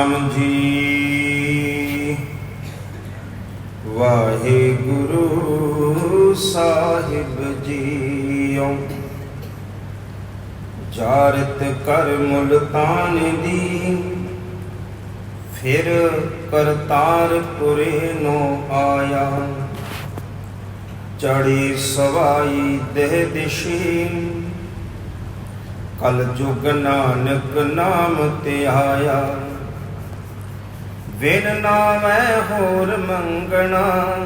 ਸਤਨਾਮ ਜੀ ਵਾਹਿਗੁਰੂ ਸਾਹਿਬ ਜੀਓ। ਜਾਰਤ ਕਰ ਮੁਲਤਾਨ ਦੀ, ਫਿਰ ਕਰਤਾਰਪੁਰੇ ਨੋ ਆਇਆ। ਚੜੀ ਸਵਾਈ ਦੇਹ ਦਿਸ਼ੀ ਕਲ ਜੁਗ ਨਾਨਕ ਨਾਮ ਤੇ ਆਇਆ। ਬਿਨ ਨਾ ਮੈਂ ਹੋਰ ਮੰਗਣਾ।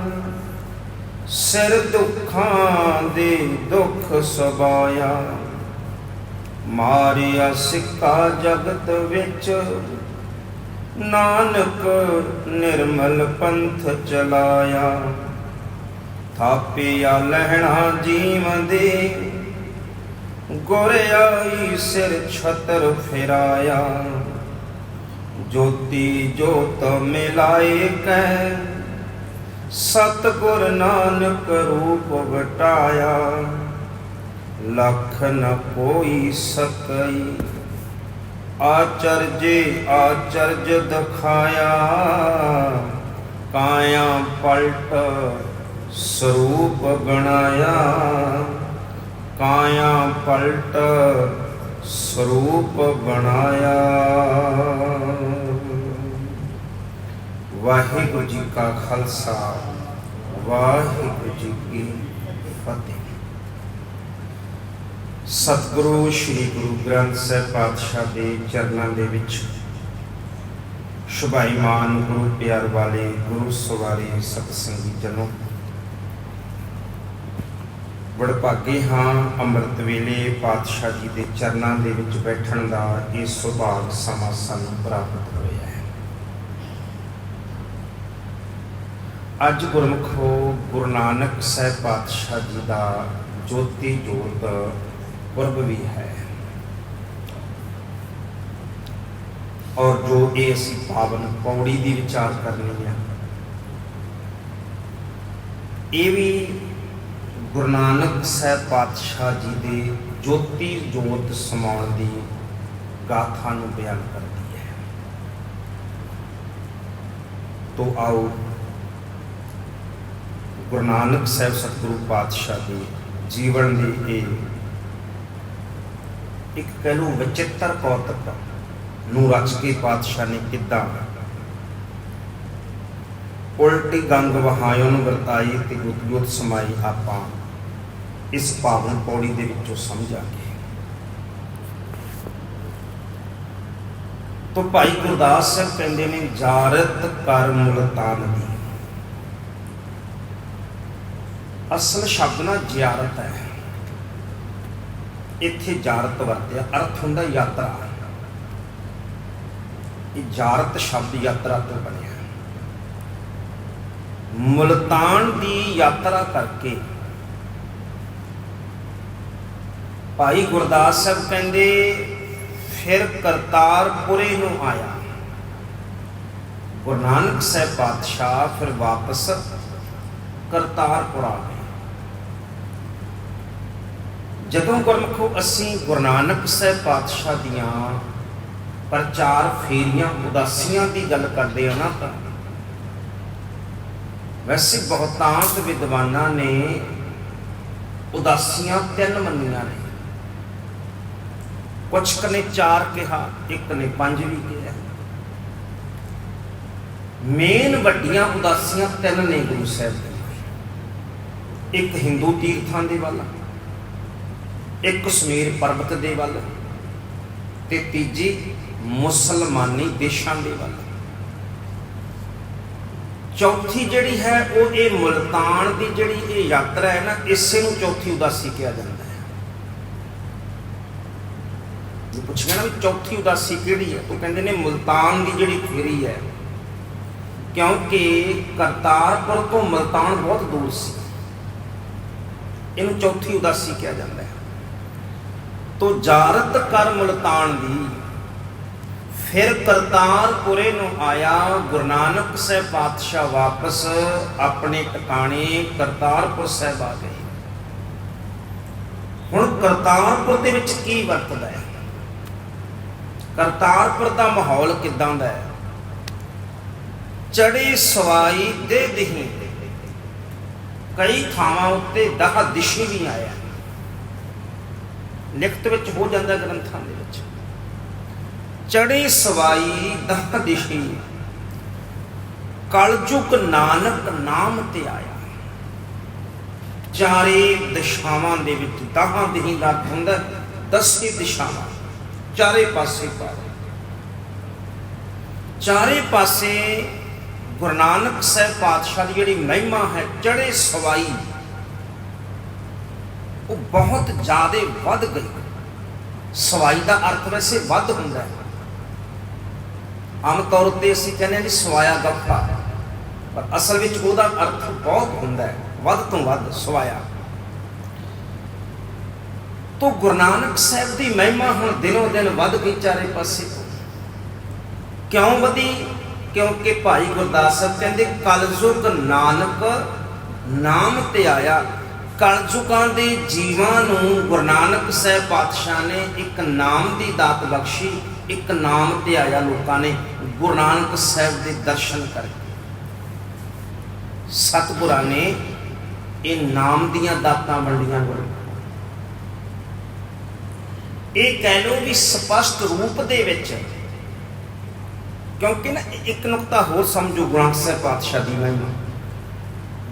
ਸਿਰ ਦੁੱਖਾਂ ਦੇ ਦੁੱਖ ਸਬਾਇਆ ਮਾਰਿਆ ਸਿੱਕਾ ਜਗਤ ਵਿੱਚ। ਨਾਨਕ ਨਿਰਮਲ ਪੰਥ ਚਲਾਇਆ। ਥਾਪਿਆ ਲਹਿਣਾ ਜੀਵ ਦੇ। ਗੁਰ ਆਈ ਸਿਰ ਛਤਰ ਫਿਰਾਇਆ। ਜੋਤੀ ਜੋਤ ਮਿਲਾਏ ਕੈ ਸਤਗੁਰ ਨਾਨਕ ਰੂਪ ਵਟਾਇਆ। ਲਖ ਨ ਕੋਈ ਸਕਈ ਆਚਰਜੇ ਆਚਰਜ ਦਿਖਾਇਆ। ਕਾਇਆ ਪਲਟ ਸਰੂਪ ਗਣਾਇਆ ਕਾਇਆ ਪਲਟ ਸਰੂਪ ਬਣਾਇਆ। ਵਾਹਿਗੁਰੂ ਜੀ ਕਾ ਖਾਲਸਾ, ਵਾਹਿਗੁਰੂ ਜੀ ਕੀ ਫਤਿਹ। ਸਤਿਗੁਰੂ ਸ੍ਰੀ ਗੁਰੂ ਗ੍ਰੰਥ ਸਾਹਿਬ ਪਾਤਸ਼ਾਹ ਦੇ ਚਰਨਾਂ ਦੇ ਵਿੱਚ ਸ਼ੁਭਾਈਮਾਨ ਗੁਰੂ ਪਿਆਰ ਵਾਲੇ ਗੁਰੂ ਸਵਾਰੀ ਸਤਸੰਗੀ ਜਨੋ। ਵਡਭਾਗੇ ਹਾਂ ਅੰਮ੍ਰਿਤ ਵੇਲੇ ਪਾਤਸ਼ਾਹ ਜੀ ਦੇ ਚਰਨਾਂ ਦੇ ਵਿੱਚ ਬੈਠਣ ਦਾ ਇਹ ਸੁਭਾਗ ਸਮਾਂ ਸਾਨੂੰ ਪ੍ਰਾਪਤ ਹੋਇਆ ਹੈ। ਅੱਜ ਗੁਰਮੁਖੋ ਗੁਰੂ ਨਾਨਕ ਸਾਹਿਬ ਪਾਤਸ਼ਾਹ ਜੀ ਦਾ ਜੋਤੀ ਜੋਤ ਪੁਰਬ ਵੀ ਹੈ। ਔਰ ਜੋ ਇਹ ਅਸੀਂ ਪਾਵਨ ਪੌੜੀ ਦੀ ਵਿਚਾਰ ਕਰਨੀ ਹੈ ਇਹ ਵੀ ਗੁਰੂ ਨਾਨਕ ਸਾਹਿਬ ਪਾਤਸ਼ਾਹ ਜੀ ਦੇ ਜੋਤੀ ਜੋਤ ਸਮਾਉਣ ਦੀ ਗਾਥਾ ਨੂੰ ਬਿਆਨ ਕਰਦੀ ਹੈ। ਤੋ ਆਓ ਗੁਰੂ ਨਾਨਕ ਸਾਹਿਬ ਸਤਿਗੁਰੂ ਪਾਤਸ਼ਾਹ ਦੇ ਜੀਵਨ ਦੀ ਇਹ ਇੱਕ ਕਹਿ ਲਓ ਵਿਚਿੱਤਰ ਕੌਤਕ ਨੂੰ ਰਚ ਕੇ ਪਾਤਸ਼ਾਹ ਨੇ ਕਿੱਦਾਂ ਉਲਟੀ ਗੰਗ ਵਹਾਇਓ ਨੂੰ ਵਰਤਾਈ ਤੇ ਗੁੱਤ ਸਮਾਈ ਆਪਾਂ ਇਸ ਪਾਵਨ ਪੌੜੀ ਦੇ ਵਿੱਚੋਂ ਸਮਝਾਂਗੇ ਤੋ ਭਾਈ ਗੁਰਦਾਸ ਸਾਹਿਬ ਕਹਿੰਦੇ ਨੇ, ਜਾਰਤ ਕਰ ਮੁਲਤਾਨ ਦੀ। ਅਸਲ ਸ਼ਬਦ ਨਾ ਜ਼ਿਆਰਤ ਹੈ। ਇੱਥੇ ਜਾਰਤ ਵਰਤਿਆ, ਅਰਥ ਹੁੰਦਾ ਯਾਤਰਾ। ਇਹ ਜਾਰਤ ਸ਼ਬਦ ਯਾਤਰਾ ਤੋਂ ਬਣਿਆ। ਮੁਲਤਾਨ ਦੀ ਯਾਤਰਾ ਕਰਕੇ ਭਾਈ ਗੁਰਦਾਸ ਸਾਹਿਬ ਕਹਿੰਦੇ, ਫਿਰ ਕਰਤਾਰਪੁਰੇ ਨੂੰ ਆਇਆ। ਗੁਰੂ ਨਾਨਕ ਸਾਹਿਬ ਪਾਤਸ਼ਾਹ ਫਿਰ ਵਾਪਸ ਕਰਤਾਰਪੁਰ ਆ ਗਏ। ਜਦੋਂ ਗੁਰਮਖੋ ਅਸੀਂ ਗੁਰੂ ਨਾਨਕ ਸਾਹਿਬ ਪਾਤਸ਼ਾਹ ਦੀਆਂ ਪ੍ਰਚਾਰ ਫੇਰੀਆਂ, ਉਦਾਸੀਆਂ ਦੀ ਗੱਲ ਕਰਦੇ ਹਾਂ ਨਾ ਤਾਂ, ਵੈਸੇ ਬਹੁਤਾਂਤ ਵਿਦਵਾਨਾਂ ਨੇ ਉਦਾਸੀਆਂ ਤਿੰਨ ਮੰਨੀਆਂ ਨੇ। ਕੁਝ ਕਨੇ ਚਾਰ ਕਿਹਾ, ਇੱਕ ਨੇ ਪੰਜ ਵੀ ਕਿਹਾ। ਮੇਨ ਵੱਡੀਆਂ ਉਦਾਸੀਆਂ ਤਿੰਨ ਨੇ ਗੁਰੂ ਸਾਹਿਬ ਦੇ। ਇੱਕ ਹਿੰਦੂ ਤੀਰਥਾਂ ਦੇ ਵੱਲ। ਇੱਕ ਕਸ਼ਮੀਰ ਪਰਬਤ ਦੇ ਵੱਲ ਤੇ ਤੀਜੀ ਮੁਸਲਮਾਨੀ ਦੇਸ਼ਾਂ ਦੇ ਵੱਲ। ਚੌਥੀ ਜਿਹੜੀ ਹੈ, ਉਹ ਇਹ ਮੁਲਤਾਨ ਦੀ ਜਿਹੜੀ ਇਹ ਯਾਤਰਾ ਹੈ ਨਾ, ਇਸੇ ਨੂੰ ਚੌਥੀ ਉਦਾਸੀ ਕਿਹਾ ਜਾਂਦਾ ਹੈ। ਜੇ ਪੁੱਛਿਆ ਨਾ ਵੀ ਚੌਥੀ ਉਦਾਸੀ ਕਿਹੜੀ ਹੈ? ਉਹ ਕਹਿੰਦੇ ਨੇ ਮੁਲਤਾਨ ਦੀ ਜਿਹੜੀ ਫੇਰੀ ਹੈ। ਕਿਉਂਕਿ ਕਰਤਾਰਪੁਰ ਤੋਂ ਮੁਲਤਾਨ ਬਹੁਤ ਦੂਰ ਸੀ। ਇਹਨੂੰ ਚੌਥੀ ਉਦਾਸੀ ਕਿਹਾ ਜਾਂਦਾ ਹੈ। ਤੋ ਜਾਰਤ ਕਰ ਮੁਲਤਾਨ ਦੀ। ਫਿਰ ਕਰਤਾਰਪੁਰੇ ਨੂੰ ਆਇਆ ਗੁਰੂ ਨਾਨਕ ਸਾਹਿਬ ਪਾਤਸ਼ਾਹ ਵਾਪਸ। ਆਪਣੇ ਟਿਕਾਣੇ ਕਰਤਾਰਪੁਰ ਸਾਹਿਬ ਆ ਗਏ। ਹੁਣ ਕਰਤਾਰਪੁਰ ਦੇ ਵਿੱਚ ਕੀ ਵਰਤਦਾ ਹੈ? ਕਰਤਾਰਪੁਰ ਦਾ ਮਾਹੌਲ ਕਿਦਾਂ ਦਾ ਹੈ? ਚੜੇ ਸਵਾਈ ਦੇ ਦਹੀਂ ਕਈ ਥਾਵਾਂ ਉੱਤੇ ਦਹ ਦਿਸ਼ੀ ਵੀ ਆਇਆ। ਲਿਖਤ ਵਿੱਚ ਹੋ ਜਾਂਦਾ ਗ੍ਰੰਥਾਂ ਦੇ ਵਿੱਚ। ਚੜੇ ਸਵਾਈ ਦਹ ਦਿਸ਼ੀ। ਕਲਯੁਗ ਨਾਨਕ ਨਾਮ ਤੇ ਆਇਆ। ਚਾਰੇ ਦਿਸ਼ਾਵਾਂ ਦੇ ਵਿੱਚ ਦਹਾਂ ਦਹੀਂ ਦਾ ਹੁੰਦਾ ਦਸੇ ਦਿਸ਼ਾਵਾਂ ਚਾਰੇ ਪਾਸੇ ਪਾਰ ਚਾਰੇ ਪਾਸੇ ਗੁਰੂ ਨਾਨਕ ਸਾਹਿਬ ਪਾਤਸ਼ਾਹ ਦੀ ਜਿਹੜੀ ਮਹਿਮਾ ਹੈ ਚੜੇ ਸਵਾਈ ਉਹ ਬਹੁਤ ਜ਼ਿਆਦਾ ਵੱਧ ਗਈ। ਸਵਾਈ ਦਾ ਅਰਥ ਵੈਸੇ ਵੱਧ ਹੁੰਦਾ ਹੈ। ਆਮ ਤੌਰ ਤੇ ਅਸੀਂ ਕਹਿੰਦੇ ਹਾਂ ਜੀ ਸਵਾਇਆ ਗੱਫਾ ਪਰ ਅਸਲ ਵਿੱਚ ਉਹਦਾ ਅਰਥ ਬਹੁਤ ਹੁੰਦਾ ਹੈ। ਵੱਧ ਤੋਂ ਵੱਧ ਸਵਾਇਆ। ਤੋ ਗੁਰੂ ਨਾਨਕ ਸਾਹਿਬ ਦੀ ਮਹਿਮਾ ਹੁਣ ਦਿਨੋਂ ਦਿਨ ਵੱਧ ਗਈ ਚਾਰੇ ਪਾਸੇ ਕਿਉਂ ਵਧੀ? ਕਿਉਂਕਿ ਭਾਈ ਗੁਰਦਾਸ ਸਾਹਿਬ ਕਹਿੰਦੇ, ਕਲਯੁਗ ਨਾਨਕ ਨਾਮ ਤੇ ਆਇਆ ਕਲਯੁਗਾਂ ਦੇ ਜੀਵਾਂ ਨੂੰ ਗੁਰੂ ਨਾਨਕ ਸਾਹਿਬ ਪਾਤਸ਼ਾਹ ਨੇ ਇੱਕ ਨਾਮ ਦੀ ਦਾਤ ਬਖਸ਼ੀ, ਇੱਕ ਨਾਮ ਤੇ ਆਇਆ ਲੋਕਾਂ ਨੇ ਗੁਰੂ ਨਾਨਕ ਸਾਹਿਬ ਦੇ ਦਰਸ਼ਨ ਕਰਕੇ। ਸਤਿਗੁਰਾਂ ਨੇ ਇਹ ਨਾਮ ਦੀਆਂ ਦਾਤਾਂ ਵੰਡੀਆਂ ਗੁਰੂ ਇਹ ਕਹਿ ਲਓ ਵੀ ਸਪਸ਼ਟ ਰੂਪ ਦੇ ਵਿੱਚ, ਕਿਉਂਕਿ ਨਾ ਇੱਕ ਨੁਕਤਾ ਹੋਰ ਸਮਝੋ ਗੁਰੂ ਨਾਨਕ ਸਾਹਿਬ ਪਾਤਸ਼ਾਹ ਦੀ ਮਹਿਮਾ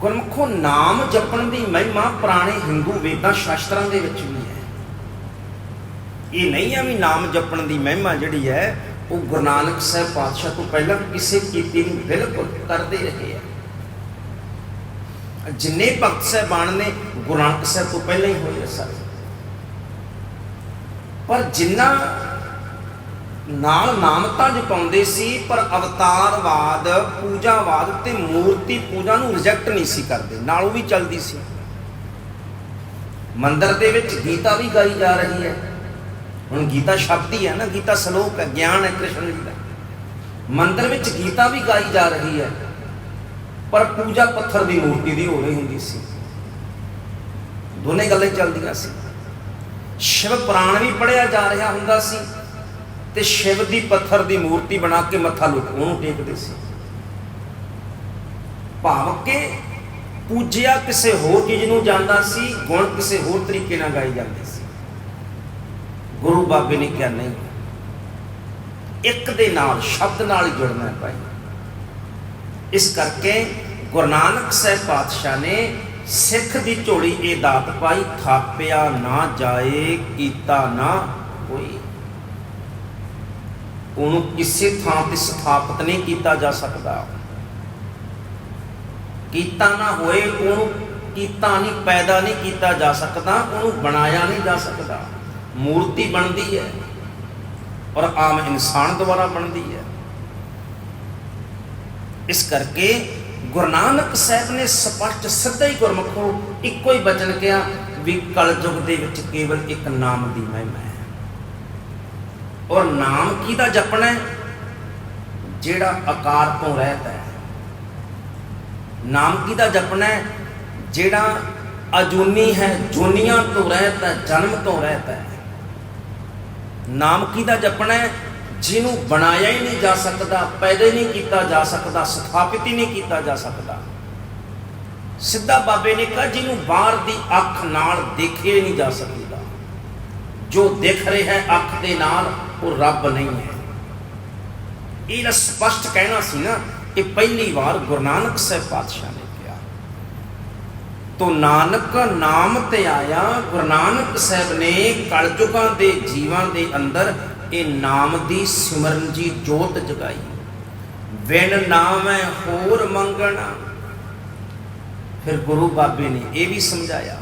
ਗੁਰਮੁਖੋ ਨਾਮ ਜਪਣ ਦੀ ਮਹਿਮਾ ਪੁਰਾਣੇ ਹਿੰਦੂ ਵੇਦਾਂ ਸ਼ਾਸਤਰਾਂ ਦੇ ਵਿੱਚ ਵੀ ਹੈ। ਇਹ ਨਹੀਂ ਆ ਵੀ ਨਾਮ ਜਪਣ ਦੀ ਮਹਿਮਾ ਜਿਹੜੀ ਹੈ, ਉਹ ਗੁਰੂ ਨਾਨਕ ਸਾਹਿਬ ਪਾਤਸ਼ਾਹ ਤੋਂ ਪਹਿਲਾਂ ਕਿਸੇ ਕੀਤੀ ਨੂੰ ਬਿਲਕੁਲ ਕਰਦੇ ਰਹੇ ਆ। ਜਿੰਨੇ ਭਗਤ ਸਾਹਿਬਾਨ ਨੇ ਗੁਰੂ ਨਾਨਕ ਸਾਹਿਬ ਤੋਂ ਪਹਿਲਾਂ ਹੀ ਹੋਏ ਆ ਸਾਰੇ। ਪਰ ਜਿੰਨਾ ਨਾਲ ਨਾਮ ਤਾਂ ਜਪਾਉਂਦੇ ਸੀ, ਪਰ ਅਵਤਾਰਵਾਦ, ਪੂਜਾਵਾਦ ਤੇ ਮੂਰਤੀ ਪੂਜਾ ਨੂੰ ਰਿਜੈਕਟ ਨਹੀਂ ਸੀ ਕਰਦੇ, ਨਾਲ ਉਹ ਵੀ ਚੱਲਦੀ ਸੀ। ਮੰਦਰ ਦੇ ਵਿੱਚ ਗੀਤਾ ਵੀ ਗਾਈ ਜਾ ਰਹੀ ਹੈ। ਹੁਣ ਗੀਤਾ ਸ਼ਬਦ ਹੀ ਹੈ ਨਾ, ਗੀਤਾ ਸ਼ਲੋਕ ਹੈ, ਗਿਆਨ ਹੈ ਕ੍ਰਿਸ਼ਨ ਜੀ ਦਾ। ਮੰਦਰ ਵਿੱਚ ਗੀਤਾ ਵੀ ਗਾਈ ਜਾ ਰਹੀ ਹੈ, ਪਰ ਪੂਜਾ ਪੱਥਰ ਦੀ ਮੂਰਤੀ ਦੀ ਹੋ ਰਹੀ ਹੁੰਦੀ ਸੀ। ਦੋਨੇ ਗੱਲਾਂ ਚੱਲਦੀਆਂ ਸੀ। ਸ਼ਿਵ ਪੁਰਾਣ ਵੀ ਪੜਿਆ ਜਾ ਰਿਹਾ ਹੁੰਦਾ ਸੀ। ਤੇ ਸ਼ਿਵ ਦੀ ਪੱਥਰ ਦੀ ਮੂਰਤੀ ਬਣਾ ਕੇ ਮੱਥਾ ਲੁਕ ਉਹਨੂੰ ਟੇਕਦੇ ਸੀ। ਭਾਵ ਕਿ ਪੂਜਿਆ ਕਿਸੇ ਹੋਰ ਚੀਜ਼ ਨੂੰ ਜਾਂਦਾ ਸੀ, ਗੁਣ ਕਿਸੇ ਹੋਰ ਤਰੀਕੇ ਨਾਲ ਗਾਏ ਜਾਂਦੇ ਸੀ। ਗੁਰੂ ਬਾਬੇ ਨੇ ਕਿਹਾ, ਨਹੀਂ, ਇੱਕ ਦੇ ਨਾਲ ਸ਼ਬਦ ਨਾਲ ਹੀ ਜੁੜਨਾ ਹੈ ਭਾਈ। ਇਸ ਕਰਕੇ ਗੁਰੂ ਨਾਨਕ ਸਾਹਿਬ ਪਾਤਸ਼ਾਹ ਨੇ ਸਿੱਖ ਦੀ ਝੋਲੀ ਇਹ ਦਾਤ ਪਾਈ, ਥਾਪਿਆ ਨਾ ਜਾਏ, ਕੀਤਾ ਨਾ ਕੋਈ ਉਹਨੂੰ ਕਿਸੇ ਥਾਂ ਤੇ ਸਥਾਪਿਤ ਨਹੀਂ ਕੀਤਾ ਜਾ ਸਕਦਾ। ਕੀਤਾ ਨਾ ਹੋਏ, ਉਹਨੂੰ ਕੀਤਾ ਨਹੀਂ, ਪੈਦਾ ਨਹੀਂ ਕੀਤਾ ਜਾ ਸਕਦਾ, ਉਹਨੂੰ ਬਣਾਇਆ ਨਹੀਂ ਜਾ ਸਕਦਾ। ਮੂਰਤੀ ਬਣਦੀ ਹੈ ਔਰ ਆਮ ਇਨਸਾਨ ਦੁਆਰਾ ਬਣਦੀ ਹੈ। ਇਸ ਕਰਕੇ ਗੁਰੂ ਨਾਨਕ ਸਾਹਿਬ ਨੇ ਸਪਸ਼ਟ ਸਿੱਧਾ ਹੀ ਗੁਰਮੁਖੋ ਇੱਕੋ ਹੀ ਬਚਨ ਕਿਹਾ ਵੀ ਕਲਯੁਗ ਦੇ ਵਿੱਚ ਕੇਵਲ ਇੱਕ ਨਾਮ ਦੀ ਮਹਿਮਾ ਹੈ। ਔਰ ਨਾਮ ਕਿਹਦਾ ਜਪਣਾ ਹੈ? ਜਿਹੜਾ ਆਕਾਰ ਤੋਂ ਰਹਿਤ ਹੈ। ਨਾਮ ਕਿਹਦਾ ਜਪਣਾ ਹੈ? ਜਿਹੜਾ ਅਜੂਨੀ ਹੈ, ਜੁਨੀਆਂ ਤੋਂ ਰਹਿਤ ਹੈ, ਜਨਮ ਤੋਂ ਰਹਿਤ ਹੈ। ਨਾਮ ਕਿਹਦਾ ਜਪਣਾ ਹੈ? ਜਿਹਨੂੰ ਬਣਾਇਆ ਹੀ ਨਹੀਂ ਜਾ ਸਕਦਾ, ਪੈਦਾ ਹੀ ਨਹੀਂ ਕੀਤਾ ਜਾ ਸਕਦਾ, ਸਥਾਪਿਤ ਹੀ ਨਹੀਂ ਕੀਤਾ ਜਾ ਸਕਦਾ। ਸਿੱਧਾ ਬਾਬੇ ਨੇ ਕਿਹਾ, ਜਿਹਨੂੰ ਬਾਹਰ ਦੀ ਅੱਖ ਨਾਲ ਦੇਖਿਆ ਹੀ ਨਹੀਂ ਜਾ ਸਕਦਾ। ਜੋ ਦਿਖ ਰਿਹਾ ਹੈ ਅੱਖ ਦੇ ਨਾਲ ਉਹ ਰੱਬ ਨਹੀਂ ਹੈ। ਇਹ ਸਪਸ਼ਟ ਕਹਿਣਾ ਸੀ ਨਾ, ਇਹ ਪਹਿਲੀ ਵਾਰ ਗੁਰੂ ਨਾਨਕ ਸਾਹਿਬ ਪਾਤਸ਼ਾਹ ਨੇ ਕਿਹਾ। ਤੋ ਨਾਨਕ ਨਾਮ ਤੇ ਆਇਆ, ਗੁਰੂ ਨਾਨਕ ਸਾਹਿਬ ਨੇ ਕਲਯੁਗਾਂ ਦੇ ਜੀਵਾਂ ਦੇ ਅੰਦਰ ਇਹ ਨਾਮ ਦੀ ਸਿਮਰਨ ਜੀ ਜੋਤ ਜਗਾਈ। ਵਿਣ ਨਾਮ ਹੈ ਹੋਰ ਮੰਗਣਾ। ਫਿਰ ਗੁਰੂ ਬਾਬੇ ਨੇ ਇਹ ਵੀ ਸਮਝਾਇਆ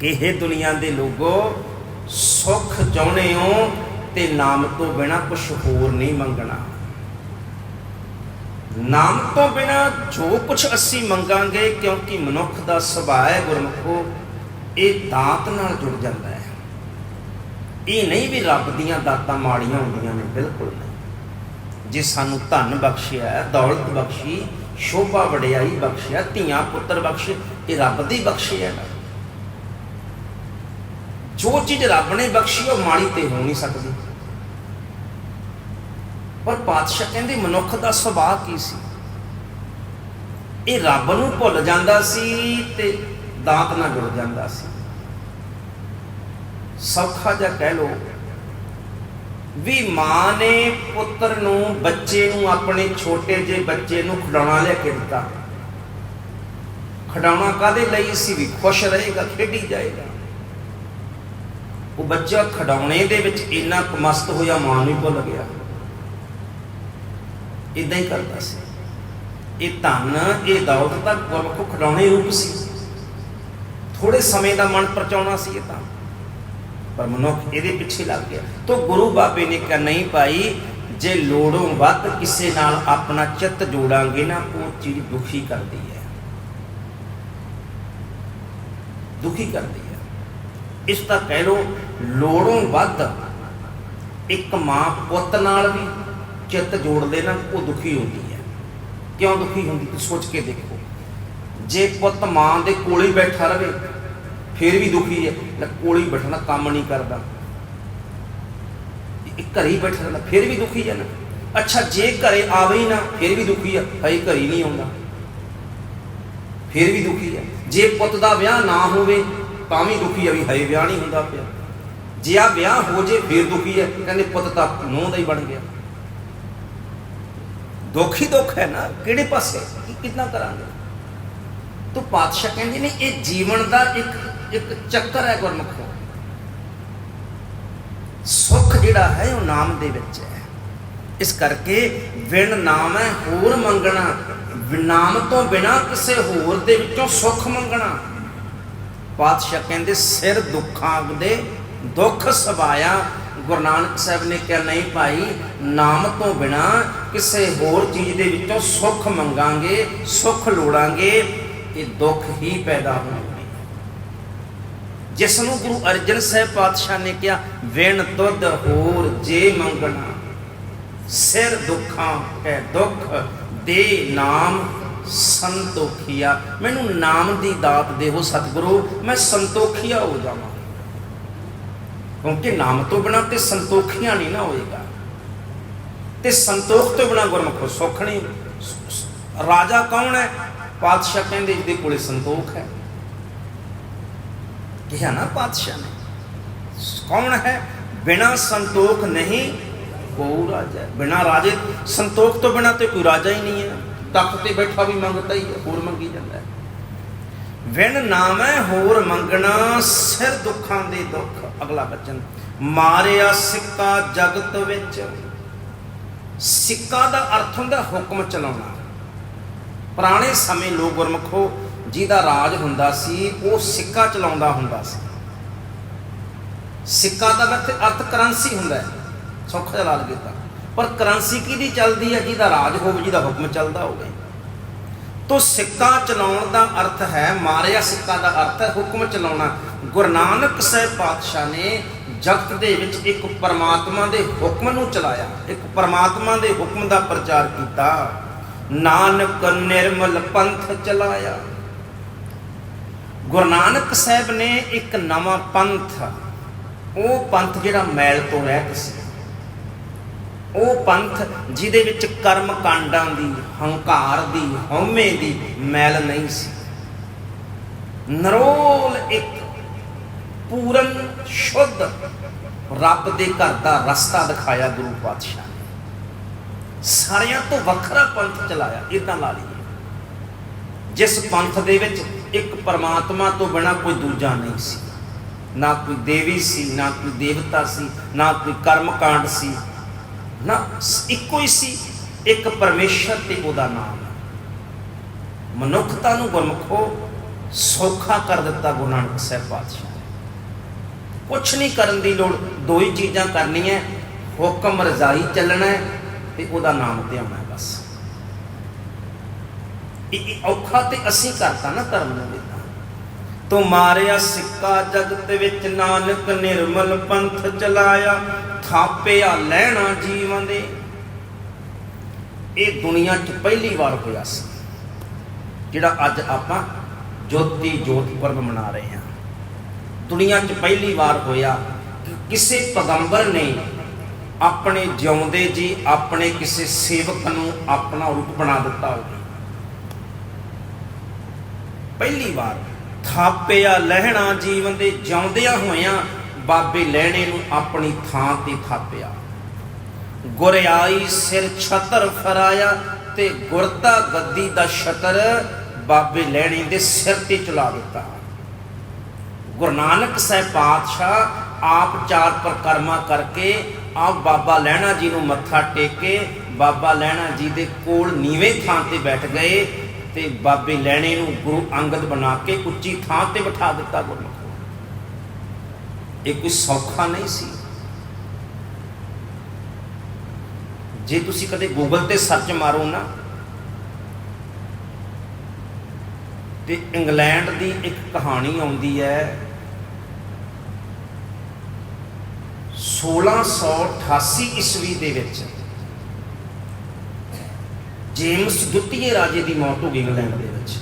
ਕਿ ਇਹ ਦੁਨੀਆ ਦੇ ਲੋਗੋ, ਸੁੱਖ ਚਾਹੁੰਦੇ ਹੋ ਤੇ ਨਾਮ ਤੋਂ ਬਿਨਾ ਕੁਝ ਹੋਰ ਨਹੀਂ ਮੰਗਣਾ। ਨਾਮ ਤੋਂ ਬਿਨਾ ਜੋ ਕੁਝ ਅਸੀਂ ਮੰਗਾਂਗੇ, ਕਿਉਂਕਿ ਮਨੁੱਖ ਦਾ ਸੁਭਾਅ ਹੈ ਗੁਰਮੁਖੋ, ਇਹ ਦਾਤ ਨਾਲ ਜੁੜ ਜਾਂਦਾ ਹੈ। ਇਹ ਨਹੀਂ ਵੀ ਰੱਬ ਦੀਆਂ ਦਾਤਾਂ ਮਾੜੀਆਂ ਹੁੰਦੀਆਂ ਨੇ, ਬਿਲਕੁਲ ਨਹੀਂ। ਜੇ ਸਾਨੂੰ ਧਨ ਬਖਸ਼ਿਆ, ਦੌਲਤ ਬਖਸ਼ੀ, ਸ਼ੋਭਾ ਵਡਿਆਈ ਬਖਸ਼ਿਆ, ਧੀਆਂ ਪੁੱਤਰ ਬਖਸ਼ੇ, ਇਹ ਰੱਬ ਦੀ ਬਖਸ਼ਿਆ ਹੈ ਜੋ ਚੀਜ਼ ਰੱਬ ਨੇ ਬਖਸ਼ੀ, ਉਹ ਮਾੜੀ ਤੇ ਹੋ ਨਹੀਂ ਸਕਦੀ। ਪਰ ਪਾਤਸ਼ਾਹ ਕਹਿੰਦੇ, ਮਨੁੱਖ ਦਾ ਸੁਭਾਅ ਕੀ ਸੀ? ਇਹ ਰੱਬ ਨੂੰ ਭੁੱਲ ਜਾਂਦਾ ਸੀ ਤੇ ਦਾਤ ਨਾਲ ਜੁੜ ਜਾਂਦਾ ਸੀ। ਸੌਖਾ ਜਿਹਾ ਕਹਿ ਲੋ ਵੀ ਮਾਂ ਨੇ ਪੁੱਤਰ ਨੂੰ, ਬੱਚੇ ਨੂੰ, ਆਪਣੇ ਛੋਟੇ ਜਿਹੇ ਬੱਚੇ ਨੂੰ ਖਿਡੌਣਾ ਲੈ ਕੇ ਦਿੱਤਾ। ਖਿਡੌਣਾ ਕਾਦੇ ਲਈ ਸੀ? ਵੀ ਖੁਸ਼ ਰਹੇਗਾ, ਖੇਡੀ ਜਾਏਗਾ। ਉਹ ਬੱਚਾ ਖਿਡੌਣੇ ਦੇ ਵਿੱਚ ਇੰਨਾ ਕੁ ਮਸਤ ਹੋਇਆ ਮਾਂ ਨੂੰ ਭੁੱਲ ਗਿਆ। ਇਦਾਂ ਹੀ ਕਰਦਾ ਸੀ। ਇਹ ਧਨ, ਇਹ ਦੌਲਤ ਤਾਂ ਗੁਰਮੁਖ ਖਿਡੌਣੇ ਰੂਪ ਸੀ। ਥੋੜੇ ਸਮੇਂ ਦਾ ਮਨ ਪਰਚਾਉਣਾ ਸੀ ਇਹ ਤਾਂ। ਪਰ ਮਨੁੱਖ ਇਹਦੇ ਪਿੱਛੇ ਲੱਗ ਗਿਆ। ਤੋ ਗੁਰੂ ਬਾਬੇ ਨੇ ਕਿਹਾ, ਨਹੀਂ ਭਾਈ, ਜੇ ਲੋੜੋਂ ਵੱਧ ਕਿਸੇ ਨਾਲ ਆਪਣਾ ਚਿੱਤ ਜੋੜਾਂਗੇ ਨਾ, ਉਹ ਚੀਜ਼ ਦੁਖੀ ਕਰਦੀ ਹੈ। ਦੁਖੀ ਕਰਦੀ ਹੈ। ਇਸ ਤਾਂ ਕਹਿ ਲੋ ਲੋੜੋਂ ਵੱਧ ਇੱਕ ਮਾਂ ਪੁੱਤ ਨਾਲ ਵੀ ਚਿੱਤ ਜੋੜਦੇ ਨਾ, ਉਹ ਦੁਖੀ ਹੁੰਦੀ ਹੈ। ਕਿਉਂ ਦੁਖੀ ਹੁੰਦੀ? ਤੁਸੀਂ ਸੋਚ ਕੇ ਦੇਖੋ। ਜੇ ਪੁੱਤ ਮਾਂ ਦੇ ਕੋਲ ਹੀ ਬੈਠਾ ਰਵੇ, ਫਿਰ ਵੀ ਦੁਖੀ ਹੈ। ਲੈ, ਕੋਲ ਹੀ ਬੈਠਣਾ ਕੰਮ ਨਹੀਂ ਕਰਦਾ। ਇਹ ਘਰੇ ਹੀ ਬੈਠਾ ਰਹਿੰਦਾ, ਫਿਰ ਵੀ ਦੁਖੀ ਹੈ ਨਾ। ਅੱਛਾ, ਜੇ ਘਰੇ ਆਵੇ ਹੀ ਨਾ, ਫਿਰ ਵੀ ਦੁਖੀ ਹੈ। ਹਈ ਘਰੇ ਨਹੀਂ ਆਉਂਦਾ। ਫਿਰ ਵੀ ਦੁਖੀ ਹੈ। ਜੇ ਪੁੱਤ ਦਾ ਵਿਆਹ ਨਾ ਹੋਵੇ, ਤਾਂ ਵੀ ਦੁਖੀ ਹੈ ਵੀ ਹਏ ਵਿਆਹ ਨਹੀਂ ਹੁੰਦਾ ਪਿਆ। ਜੇ ਆ ਵਿਆਹ ਹੋ ਜੇ, ਫਿਰ ਦੁਖੀ ਹੈ। ਕਹਿੰਦੇ ਪੁੱਤ ਤਾਂ ਨੂੰਹ ਦਾ ਹੀ ਬਣ ਗਿਆ। ਦੁੱਖ ਹੀ ਦੁੱਖ ਹੈ ਨਾ, ਕਿਹੜੇ ਪਾਸੇ? ਕੀ ਕਿੰਨਾ ਕਰਾਂਗੇ? ਤੋ ਪਾਤਸ਼ਾਹ ਕਹਿੰਦੇ ਨੇ ਇਹ ਜੀਵਨ ਦਾ ਇੱਕ ਇੱਕ ਚੱਕਰ ਹੈ ਗੁਰਮੁਖੋ। ਸੁੱਖ ਜਿਹੜਾ ਹੈ, ਉਹ ਨਾਮ ਦੇ ਵਿੱਚ ਹੈ। ਇਸ ਕਰਕੇ ਵਿਣ ਨਾਮ ਹੈ ਹੋਰ ਮੰਗਣਾ, ਨਾਮ ਤੋਂ ਬਿਨਾ ਕਿਸੇ ਹੋਰ ਦੇ ਵਿੱਚੋਂ ਸੁੱਖ ਮੰਗਣਾ। ਪਾਤਸ਼ਾਹ ਕਹਿੰਦੇ, ਸਿਰ ਦੁੱਖਾਂ ਦੇ ਦੁੱਖ ਸਵਾਇਆ। ਗੁਰੂ ਨਾਨਕ ਸਾਹਿਬ ਨੇ ਕਿਹਾ, ਨਹੀਂ ਭਾਈ, ਨਾਮ ਤੋਂ ਬਿਨਾ ਕਿਸੇ ਹੋਰ ਚੀਜ਼ ਦੇ ਵਿੱਚੋਂ ਸੁੱਖ ਮੰਗਾਂਗੇ, ਸੁੱਖ ਲੋੜਾਂਗੇ ਇਹ ਦੁੱਖ ਹੀ ਪੈਦਾ ਹੋਣਗੇ। ਜਿਸ ਨੂੰ ਗੁਰੂ ਅਰਜਨ ਸਾਹਿਬ ਪਾਤਸ਼ਾਹ ਨੇ ਕਿਹਾ, ਵਿਣ ਤੁਧ ਹੋਰ ਜੇ ਮੰਗਣਾ, ਸਿਰ ਦੁੱਖਾਂ ਹੈ ਦੁੱਖ, ਦੇ ਨਾਮ ਸੰਤੋਖੀਆ। ਮੈਨੂੰ ਨਾਮ ਦੀ ਦਾਤ ਦੇਵੋ ਸਤਿਗੁਰੂ, ਮੈਂ ਸੰਤੋਖੀਆ ਹੋ ਜਾਵਾਂ। ਕਿਉਂਕਿ ਨਾਮ ਤੋਂ ਬਿਨਾ ਤੇ ਸੰਤੋਖੀਆਂ ਨਹੀਂ ਨਾ ਹੋਏਗਾ। ਤੇ ਸੰਤੋਖ ਤੋਂ ਬਿਨਾ ਗੁਰਮੁਖ ਸੁੱਖ ਨਹੀਂ। ਰਾਜਾ ਕੌਣ ਹੈ? ਪਾਤਸ਼ਾਹ ਕਹਿੰਦੇ ਜਿਹਦੇ ਕੋਲੇ ਸੰਤੋਖ ਹੈ। ਕਿਹਾ ਨਾ ਪਾਤਸ਼ਾਹ ਨੇ, ਕੌਣ ਹੈ? ਬਿਨਾ ਸੰਤੋਖ ਨਹੀਂ ਕੋ ਰਾਜਾ ਬਿਨਾ ਰਾਜੇ, ਸੰਤੋਖ ਤੋਂ ਬਿਨਾ ਤੇ ਕੋਈ ਰਾਜਾ ਹੀ ਨਹੀਂ ਹੈ। ਤਖਤ ਤੇ ਬੈਠਾ ਵੀ ਮੰਗਦਾ ਹੀ ਹੈ, ਹੋਰ ਮੰਗੀ ਜਾਂਦਾ ਹੈ। ਵਿਣ ਨਾਮੈ ਹੋਰ ਮੰਗਣਾ ਸਿਰ ਦੁੱਖਾਂ ਦੇ ਦੁੱਖ। ਅਗਲਾ ਬਚਨ, ਮਾਰਿਆ ਸਿੱਕਾ ਜਗਤ ਵਿੱਚ। ਸਿੱਕਾ ਦਾ ਅਰਥ ਹੁੰਦਾ ਹੁਕਮ ਚਲਾਉਣਾ। ਪੁਰਾਣੇ ਸਮੇਂ ਲੋਕ ਗੁਰਮਖੋ, ਜਿਹਦਾ ਰਾਜ ਹੁੰਦਾ ਸੀ, ਉਹ ਸਿੱਕਾ ਚਲਾਉਂਦਾ ਹੁੰਦਾ ਸੀ। ਸਿੱਕਾ ਦਾ ਅਰਥ ਅਰਥ ਕਰੰਸੀ ਹੁੰਦਾ ਹੈ। ਸੌਖਾ ਜਿਹਾ ਕੀਤਾ ਪਰ ਕਰੰਸੀ ਕਿਹਦੀ ਚੱਲਦੀ ਹੈ? ਜਿਹਦਾ ਰਾਜ ਹੋਵੇ, ਜਿਹਦਾ ਹੁਕਮ ਚੱਲਦਾ ਹੋਵੇ। ਤੋ ਸਿੱਕਾ ਚਲਾਉਣ ਦਾ ਅਰਥ ਹੈ, ਮਾਰਿਆ ਸਿੱਕਾ ਦਾ ਅਰਥ ਹੈ, ਹੁਕਮ ਚਲਾਉਣਾ। ਗੁਰੂ ਨਾਨਕ ਸਾਹਿਬ ਪਾਤਸ਼ਾਹ ਨੇ ਜਗਤ ਦੇ ਵਿੱਚ ਇੱਕ ਪਰਮਾਤਮਾ ਦੇ ਹੁਕਮ ਨੂੰ ਚਲਾਇਆ, ਇੱਕ ਪਰਮਾਤਮਾ ਦੇ ਹੁਕਮ ਦਾ ਪ੍ਰਚਾਰ ਕੀਤਾ। ਨਾਨਕ ਨਿਰਮਲ ਪੰਥ ਚਲਾਇਆ। ਗੁਰੂ ਨਾਨਕ ਸਾਹਿਬ ਨੇ ਇੱਕ ਨਵਾਂ ਪੰਥ, ਉਹ ਪੰਥ ਜਿਹੜਾ ਮੈਲ ਤੋਂ ਰਹਿਤ ਸੀ। ਉਹ ਪੰਥ ਜਿਹਦੇ ਵਿੱਚ ਕਰਮ ਕਾਂਡਾਂ ਦੀ, ਹੰਕਾਰ ਦੀ, ਹਉਮੈ ਦੀ ਮੈਲ ਨਹੀਂ ਸੀ। ਨਰੋਲ ਇੱਕ ਪੂਰਨ, ਸ਼ੁੱਧ ਰੱਬ ਦੇ ਘਰ ਦਾ ਰਸਤਾ ਦਿਖਾਇਆ ਗੁਰੂ ਪਾਤਸ਼ਾਹ ਨੇ। ਸਾਰਿਆਂ ਤੋਂ ਵੱਖਰਾ ਪੰਥ ਚਲਾਇਆ ਇਦਾਂ ਲਾ ਲਈਏ। ਜਿਸ ਪੰਥ ਦੇ ਵਿੱਚ ਇੱਕ ਪਰਮਾਤਮਾ ਤੋਂ ਬਿਨਾ ਕੋਈ ਦੂਜਾ ਨਹੀਂ ਸੀ। ਨਾ ਕੋਈ ਦੇਵੀ ਸੀ, ਨਾ ਕੋਈ ਦੇਵਤਾ ਸੀ, ਨਾ ਕੋਈ ਕਰਮ ਕਾਂਡ ਸੀ। ਨਾ ਇੱਕੋ ਹੀ ਸੀ, ਇੱਕ ਪਰਮੇਸ਼ਰ ਤੇ ਉਹਦਾ ਨਾਮ। ਮਨੁੱਖਤਾ ਨੂੰ ਗੁਰਮੁਖੋ ਸੌਖਾ ਕਰ ਦਿੱਤਾ ਗੁਰੂ ਨਾਨਕ ਸਾਹਿਬ ਪਾਤਸ਼ਾਹ ਕੁਛ ਨਹੀਂ ਕਰਨ ਦੀ ਲੋੜ। ਦੋ ਹੀ ਚੀਜ਼ਾਂ ਕਰਨੀਆਂ। ਹੁਕਮ ਰਜ਼ਾਈ ਚੱਲਣਾ ਤੇ ਉਹਦਾ ਨਾਮ ਧਿਆਉਣਾ ਹੈ ਬਸ। ਇਹ ਔਖਾ ਤੇ ਅਸੀਂ ਕਰਤਾ ਨਾ ਧਰਮ ਨੂੰ ਦਿੱਤਾ ਤੂੰ। ਮਾਰਿਆ ਸਿੱਕਾ ਜਗਤ ਵਿੱਚ, ਨਾਨਕ ਨਿਰਮਲ ਪੰਥ ਚਲਾਇਆ, ਥਾਪਿਆ ਲੈਣਾ ਜੀਵਨ ਦੇ। ਇਹ ਦੁਨੀਆ 'ਚ ਪਹਿਲੀ ਵਾਰ ਹੋਇਆ ਸੀ। ਜਿਹੜਾ ਅੱਜ ਆਪਾਂ ਜੋਤੀ ਜੋਤ ਪਰਬ ਮਨਾ ਰਹੇ ਹਾਂ। ਦੁਨੀਆ 'ਚ ਪਹਿਲੀ ਵਾਰ ਹੋਇਆ ਕਿ ਕਿਸੇ ਪੈਗੰਬਰ ਨੇ ਆਪਣੇ ਜਿਉਂਦੇ ਜੀ ਆਪਣੇ ਕਿਸੇ ਸੇਵਕ ਨੂੰ ਆਪਣਾ ਰੂਪ ਬਣਾ ਦਿੱਤਾ ਹੋਵੇ। ਪਹਿਲੀ ਵਾਰ ਥਾਪਿਆ ਲਹਿਣਾ ਜੀਵਨ ਦੇ ਜਿਉਂਦਿਆਂ ਹੋਇਆਂ ਬਾਬੇ ਲਹਿਣੇ ਨੂੰ ਆਪਣੀ ਥਾਂ ਤੇ ਥਾਪਿਆ। ਗੁਰਿਆਈ ਸਿਰ ਛਤਰ ਫਰਾਇਆ ਤੇ ਗੁਰਤਾ ਗੱਦੀ ਦਾ ਛਤਰ ਬਾਬੇ ਲਹਿਣੇ ਦੇ ਸਿਰ ਤੇ ਚਲਾ ਦਿੱਤਾ। ਗੁਰੂ ਨਾਨਕ ਸਾਹਿਬ ਪਾਤਸ਼ਾਹ ਆਪ ਚਾਰ ਪ੍ਰਕਰਮਾ ਕਰਕੇ ਆਪ ਬਾਬਾ ਲੈਣਾ ਜੀ ਨੂੰ ਮੱਥਾ ਟੇਕ ਕੇ ਬਾਬਾ ਲੈਣਾ ਜੀ ਦੇ ਕੋਲ ਨੀਵੇਂ ਥਾਂ ਤੇ ਬੈਠ ਗਏ ਤੇ ਬਾਬੇ ਲੈਣੇ ਨੂੰ ਗੁਰੂ ਅੰਗਦ ਬਣਾ ਕੇ ਉੱਚੀ ਥਾਂ ਤੇ ਬਿਠਾ ਦਿੱਤਾ ਗੁਰਮੁਖ ਇਹ ਕੋਈ ਸੌਖਾ ਨਹੀਂ ਸੀ। ਜੇ ਤੁਸੀਂ ਕਦੇ ਗੂਗਲ ਤੇ ਸਰਚ ਮਾਰੋ ਨਾ, ਤੇ ਇੰਗਲੈਂਡ ਦੀ ਇੱਕ ਕਹਾਣੀ ਆਉਂਦੀ ਹੈ 1688 ਈਸਵੀ ਦੇ ਵਿੱਚ ਜੇਮਸ ਦੁੱਤੀਏ ਰਾਜੇ ਦੀ ਮੌਤ ਹੋ ਗਈ ਇੰਗਲੈਂਡ ਦੇ ਵਿੱਚ।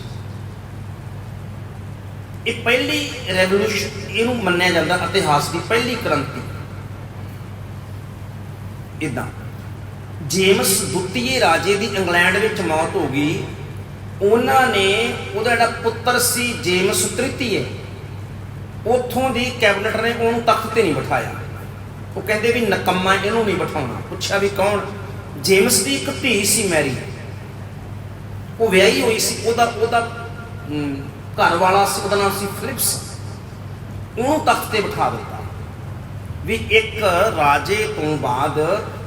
ਇਹ ਪਹਿਲੀ ਰੈਵੋਲੂਸ਼ਨ ਇਹਨੂੰ ਮੰਨਿਆ ਜਾਂਦਾ ਇਤਿਹਾਸ ਦੀ ਪਹਿਲੀ ਕ੍ਰਾਂਤੀ। ਇਦਾਂ ਜੇਮਸ ਦੁੱਤੀਏ ਰਾਜੇ ਦੀ ਇੰਗਲੈਂਡ ਵਿੱਚ ਮੌਤ ਹੋ ਗਈ। ਉਹਨਾਂ ਨੇ ਉਹਦਾ ਜਿਹੜਾ ਪੁੱਤਰ ਸੀ ਜੇਮਸ ਤ੍ਰਿਤੀਏ, ਉਥੋਂ ਦੀ ਕੈਬਨਿਟ ਨੇ ਉਹਨੂੰ ਤਖਤ ਤੇ ਨਹੀਂ ਬਿਠਾਇਆ। ਉਹ ਕਹਿੰਦੇ ਵੀ ਨਕੰਮਾ ਇਹਨੂੰ ਨਹੀਂ ਬਿਠਾਉਣਾ। ਪੁੱਛਿਆ ਵੀ ਕੌਣ? ਜੇਮਸ ਦੀ ਇੱਕ ਧੀ ਸੀ ਮੈਰੀ। ਉਹ ਵਿਆਹੀ ਹੋਈ ਸੀ, ਉਹਦਾ ਉਹਦਾ ਘਰ ਵਾਲਾ ਸੀ, ਉਹਦਾ ਨਾਮ ਸੀ ਫਿਲਿਪਸ। ਉਹਨੂੰ ਤਖਤ ਤੇ ਬਿਠਾ ਦਿੱਤਾ। ਵੀ ਇੱਕ ਰਾਜੇ ਤੋਂ ਬਾਅਦ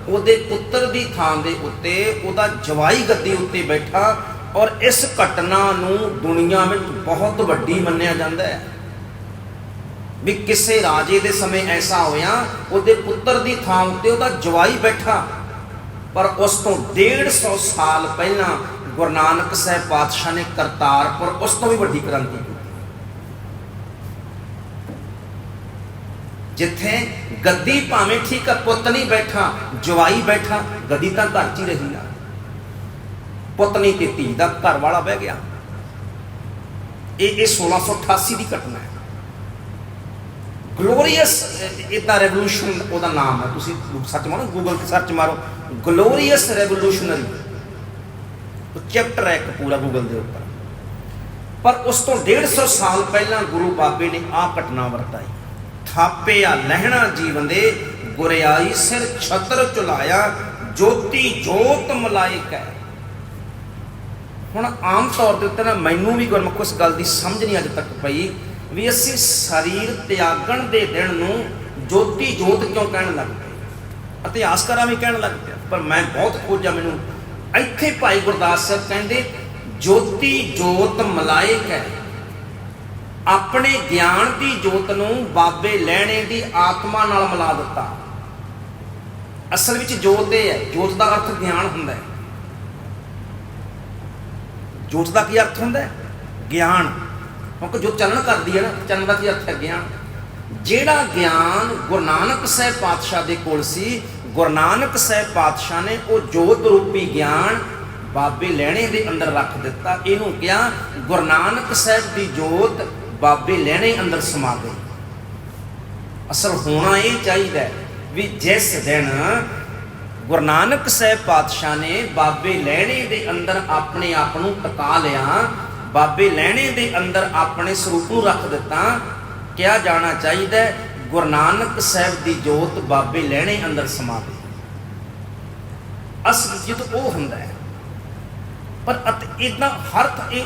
ਉਹਦੇ ਪੁੱਤਰ ਦੀ ਥਾਂ ਦੇ ਉੱਤੇ ਉਹਦਾ ਜਵਾਈ ਗੱਦੀ ਉੱਤੇ ਬੈਠਾ ਔਰ ਇਸ ਘਟਨਾ ਨੂੰ ਦੁਨੀਆ ਵਿੱਚ ਬਹੁਤ ਵੱਡੀ ਮੰਨਿਆ ਜਾਂਦਾ ਹੈ। ਵੀ ਕਿਸੇ ਰਾਜੇ ਦੇ ਸਮੇਂ ਐਸਾ ਹੋਇਆ, ਉਹਦੇ ਪੁੱਤਰ ਦੀ ਥਾਂ ਉੱਤੇ ਉਹਦਾ ਜਵਾਈ ਬੈਠਾ। ਪਰ ਉਸ ਤੋਂ 150 ਸਾਲ ਪਹਿਲਾਂ ਗੁਰੂ ਨਾਨਕ ਸਾਹਿਬ ਪਾਤਸ਼ਾਹ ਨੇ ਕਰਤਾਰਪੁਰ ਉਸ ਤੋਂ ਵੀ ਵੱਡੀ ਕ੍ਰਾਂਤੀ ਕੀਤੀ। ਜਿੱਥੇ ਗੱਦੀ ਭਾਵੇਂ ਠੀਕ ਆ, ਪੁੱਤ ਨਹੀਂ ਬੈਠਾ, ਜਵਾਈ ਬੈਠਾ, ਗੱਦੀ ਤਾਂ ਘਰ 'ਚ ਹੀ ਰਹੀ ਆ। ਪੁੱਤ ਨਹੀਂ ਤੇ ਧੀ ਦਾ ਘਰ ਵਾਲਾ ਬਹਿ ਗਿਆ। ਇਹ ਇਹ 1688 ਦੀ ਘਟਨਾ ਹੈ। ਗਲੋਰੀਅਸ ਇਦਾਂ ਰੈਵੋਲੂਸ਼ਨ ਉਹਦਾ ਨਾਮ ਹੈ। ਤੁਸੀਂ ਸਰਚ ਮਾਰੋ ਗੂਗਲ ਤੇ ਸਰਚ ਮਾਰੋ। ਗਲੋਰੀਅਸ ਰੈਵੋਲੂਸ਼ਨਰੀ ਉਹ ਚੈਪਟਰ ਹੈ ਇੱਕ ਪੂਰਾ ਗੂਗਲ ਦੇ ਉੱਪਰ। ਪਰ ਉਸ ਤੋਂ 150 ਸਾਲ ਪਹਿਲਾਂ ਗੁਰੂ ਬਾਬੇ ਨੇ ਆਹ ਘਟਨਾ ਵਰਤਾਈ। ਥਾਪਿਆ ਲਹਿਣਾ ਜੀਵਨ ਦੇ, ਗੁਰਿਆਈ ਸਿਰ ਛਤਰ ਚੁਲਾਇਆ ਜੋਤੀ ਜੋਤ ਮਲਾਇਕ ਹੈ। ਹੁਣ ਆਮ ਤੌਰ ਦੇ ਉੱਤੇ ਨਾ ਮੈਨੂੰ ਵੀ ਗੁਰਮੁਖ ਉਸ ਗੱਲ ਦੀ ਸਮਝ ਨਹੀਂ ਅੱਜ ਤੱਕ ਪਈ। ਵੀ ਅਸੀਂ ਸਰੀਰ ਤਿਆਗਣ ਦੇ ਦਿਨ ਨੂੰ ਜੋਤੀ ਜੋਤ ਕਿਉਂ ਕਹਿਣ ਲੱਗ ਪਏ? ਇਤਿਹਾਸਕਾਰਾਂ ਵੀ ਕਹਿਣ ਲੱਗ ਪਿਆ, ਪਰ ਮੈਂ ਬਹੁਤ ਖੋਜਿਆ ਮੈਨੂੰ। ਇੱਥੇ ਭਾਈ ਗੁਰਦਾਸ ਸਾਹਿਬ ਕਹਿੰਦੇ, ਜੋਤੀ ਜੋਤ ਮਲਾਇਕ ਹੈ ਆਪਣੇ ਗਿਆਨ ਦੀ ਜੋਤ ਨੂੰ ਬਾਬੇ ਲੈਣੇ ਦੀ ਆਤਮਾ ਨਾਲ ਮਿਲਾ ਦਿੱਤਾ। ਅਸਲ ਵਿੱਚ ਜੋਤ ਇਹ ਹੈ, ਜੋਤ ਦਾ ਅਰਥ ਗਿਆਨ ਹੁੰਦਾ ਹੈ। ਜੋਤ ਦਾ ਕੀ ਅਰਥ ਹੁੰਦਾ ਹੈ? ਗਿਆਨ। ਕਿਉਂਕਿ ਜੋ ਚਲਣ ਕਰਦੀ ਹੈ ਨਾ ਚਲਣ ਦਾ ਕੀ ਅਰਥ ਹੈ ਗਿਆਨ? ਜਿਹੜਾ ਗਿਆਨ ਗੁਰੂ ਨਾਨਕ ਸਾਹਿਬ ਪਾਤਸ਼ਾਹ ਦੇ ਕੋਲ ਸੀ, ਗੁਰੂ ਨਾਨਕ ਸਾਹਿਬ ਪਾਤਸ਼ਾਹ ਨੇ ਉਹ ਜੋਤ ਰੂਪੀ ਗਿਆਨ ਬਾਬੇ ਲੈਣੇ ਦੇ ਅੰਦਰ ਰੱਖ ਦਿੱਤਾ। ਇਹਨੂੰ ਕਿਹਾ ਗੁਰੂ ਨਾਨਕ ਸਾਹਿਬ ਦੀ ਜੋਤ ਬਾਬੇ ਲੈਣੇ ਅੰਦਰ ਸਮਾ ਗਈ ਅਸਲ ਹੋਣਾ ਇਹ ਚਾਹੀਦਾ ਵੀ ਜਿਸ ਦਿਨ ਗੁਰੂ ਨਾਨਕ ਸਾਹਿਬ ਪਾਤਸ਼ਾਹ ਨੇ ਬਾਬੇ ਲੈਣੇ ਦੇ ਅੰਦਰ ਆਪਣੇ ਆਪ ਨੂੰ ਟਿਕਾ ਲਿਆ ਬਾਬੇ ਲੈਣੇ ਦੇ ਅੰਦਰ ਆਪਣੇ ਸਰੂਪ ਨੂੰ ਰੱਖ ਦਿੱਤਾ, ਕਿਹਾ ਜਾਣਾ ਚਾਹੀਦਾ ਗੁਰੂ ਨਾਨਕ ਸਾਹਿਬ ਦੀ ਜੋਤ ਬਾਬੇ ਲੈਣੇ ਅੰਦਰ ਸਮਾ ਗਈ ਅਸਲ ਜਿੱਤ ਉਹ ਹੁੰਦਾ ਹੈ, ਪਰ ਇਦਾਂ ਹਰ ਇਹ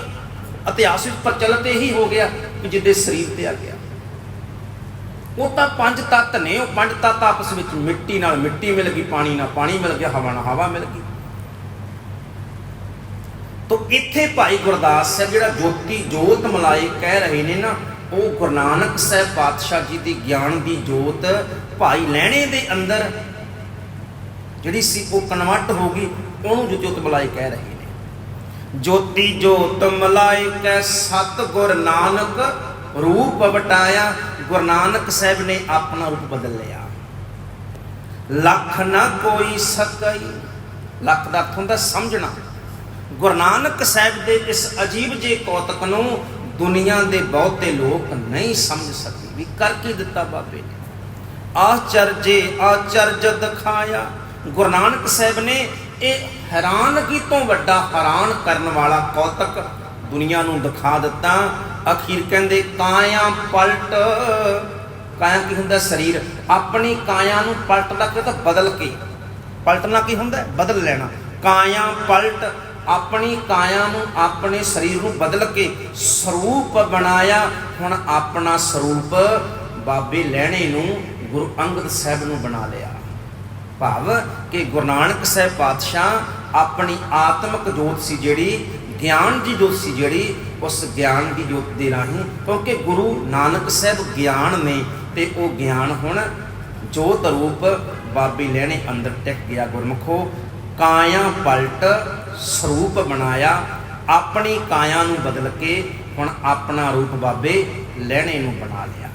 ਇਤਿਹਾਸ ਵਿੱਚ ਪ੍ਰਚਲਿਤ ਇਹੀ ਹੋ ਗਿਆ ਕਿ ਜਿੱਦੇ ਸਰੀਰ ਤੇ ਆ ਗਿਆ। ਉਹ ਤਾਂ ਪੰਜ ਤੱਤ ਨੇ, ਉਹ ਪੰਜ ਤੱਤ ਆਪਸ ਵਿੱਚ ਮਿੱਟੀ ਨਾਲ ਮਿੱਟੀ ਮਿਲ ਗਈ, ਪਾਣੀ ਨਾਲ ਪਾਣੀ ਮਿਲ ਗਿਆ, ਹਵਾ ਨਾਲ ਹਵਾ ਮਿਲ ਗਈ। ਤੋ ਇੱਥੇ ਭਾਈ ਗੁਰਦਾਸ ਸਾਹਿਬ ਜਿਹੜਾ ਜੋਤੀ ਜੋਤ ਮਲਾਏ ਕਹਿ ਰਹੇ ਨੇ ਨਾ, ਉਹ ਗੁਰੂ ਨਾਨਕ ਸਾਹਿਬ ਪਾਤਸ਼ਾਹ ਜੀ ਦੀ ਗਿਆਨ ਦੀ ਜੋਤ ਭਾਈ ਲੈਣੇ ਦੇ ਅੰਦਰ ਜਿਹੜੀ ਸੀ ਉਹ ਕਨਵਰਟ ਹੋ ਗਈ, ਉਹਨੂੰ ਜੋ ਜੋਤ ਮਲਾਏ ਕਹਿ ਰਹੇ ਨੇ। ਜੋਤੀ ਜੋਤ ਮਲਾਏ ਕਹਿ ਸਤ ਗੁਰ ਨਾਨਕ ਰੂਪ ਵਟਾਇਆ, ਗੁਰੂ ਨਾਨਕ ਸਾਹਿਬ ਨੇ ਆਪਣਾ ਰੂਪ ਬਦਲ ਲਿਆ ਲੱਖ ਨਾ ਕੋਈ ਸਕਈ। ਲੱਖ ਦਾ ਅਰਥ ਹੁੰਦਾ ਸਮਝਣਾ। ਗੁਰੂ ਨਾਨਕ ਸਾਹਿਬ ਦੇ ਇਸ ਅਜੀਬ ਜੇ ਕੌਤਕ ਨੂੰ ਦੁਨੀਆ ਦੇ ਬਹੁਤੇ ਲੋਕ ਨਹੀਂ ਸਮਝ ਸਕੇ ਵੀ ਕਰ ਕੀ ਦਿੱਤਾ ਬਾਬੇ ਨੇ। ਆਚਰਜੇ ਆਚਰਜ ਦਿਖਾਇਆ। ਗੁਰੂ ਨਾਨਕ ਸਾਹਿਬ ਨੇ ਇਹ ਹੈਰਾਨਗੀ ਤੋਂ ਵੱਡਾ ਹੈਰਾਨ ਕਰਨ ਵਾਲਾ ਕੌਤਕ ਦੁਨੀਆ ਨੂੰ ਦਿਖਾ ਦਿੱਤਾ। ਅਖੀਰ ਕਹਿੰਦੇ, ਕਾਇਆ ਪਲਟ। ਕਾਇਆ ਕੀ ਹੁੰਦਾ ਸਰੀਰ? ਆਪਣੀ ਕਾਇਆ ਨੂੰ ਪਲਟਦਾ ਕਿ ਤਾਂ ਬਦਲ ਕੇ? ਪਲਟਣਾ ਕੀ ਹੁੰਦਾ? ਬਦਲ ਲੈਣਾ। ਕਾਇਆ ਪਲਟ ਆਪਣੀ ਕਾਇਆ ਨੂੰ, ਆਪਣੇ ਸਰੀਰ ਨੂੰ ਬਦਲ ਕੇ ਸਰੂਪ ਬਣਾਇਆ। ਹੁਣ ਆਪਣਾ ਸਰੂਪ ਬਾਬੇ ਲਹਿਣੇ ਨੂੰ, ਗੁਰੂ ਅੰਗਦ ਸਾਹਿਬ ਨੂੰ ਬਣਾ ਲਿਆ। ਭਾਵ ਕਿ ਗੁਰੂ ਨਾਨਕ ਸਾਹਿਬ ਪਾਤਸ਼ਾਹ ਆਪਣੀ ਆਤਮਿਕ ਜੋਤ ਸੀ ਜਿਹੜੀ, ਗਿਆਨ ਦੀ ਜੋਤ ਸੀ ਜਿਹੜੀ, ਉਸ ਗਿਆਨ ਦੀ ਜੋਤ ਦੇ ਰਾਹੀਂ, ਕਿਉਂਕਿ ਗੁਰੂ ਨਾਨਕ ਸਾਹਿਬ ਗਿਆਨ ਨੇ ਤੇ ਉਹ ਗਿਆਨ ਹੁਣ ਜੋਤ ਰੂਪ ਬਾਬੇ ਲੈਣੇ ਅੰਦਰ ਟਿਕ ਗਿਆ ਗੁਰਮਖੋ। ਕਾਇਆ ਪਲਟ ਸਰੂਪ ਬਣਾਇਆ, ਆਪਣੀ ਕਾਇਆ ਨੂੰ ਬਦਲ ਕੇ ਹੁਣ ਆਪਣਾ ਰੂਪ ਬਾਬੇ ਲੈਣੇ ਨੂੰ ਬਣਾ ਲਿਆ।